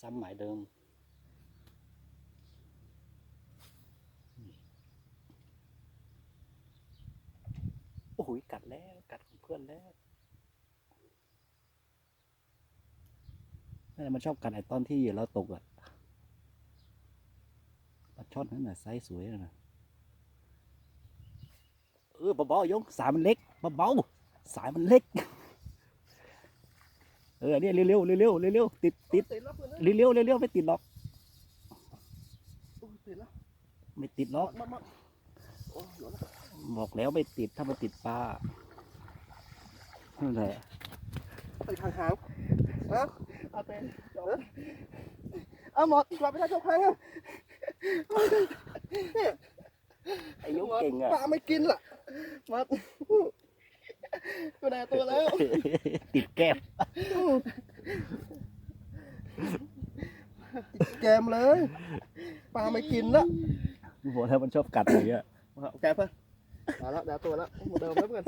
ซ้ำหมายเดิม โอ้โหกัดแล้ว กัดของเพื่อนแล้วนั่นแหละมันชอบกัดไอ้ตอนที่อยู่เราตกอะปลาช่อนนั่นน่ะไซส์สวยนะเออเบาๆยงสายมันเล็กเบาๆสายมันเล็ก เออเนี่ยเร็วๆเร็วๆเร็วๆติดติดติดแล้วเพื่อนนะเร็วๆเร็วๆไม่ติดหรอก โอ้ยติดแล้วไม่ติดหรอก มัดมัดโอ้ยหล่นแล้วบอกแล้วไม่ติดถ้ามันติดปลานั่นแหละติดหางหางๆเอาเอาเป็นจบเอาหมดกลับไปทางเจ้าพังอะไอ้ยงเก่งอะ ปลาไม่กินล่ะมัดกูได้ตัวแล้ว ติดแก้ม แกมเลยปลาไม่กินละบอกแล้วมันชอบกัดอย่างเงี้ยเอาแกมเพื่อนมาแล้วได้ตัวแล้วหมดเดิมแล้วเพื่อน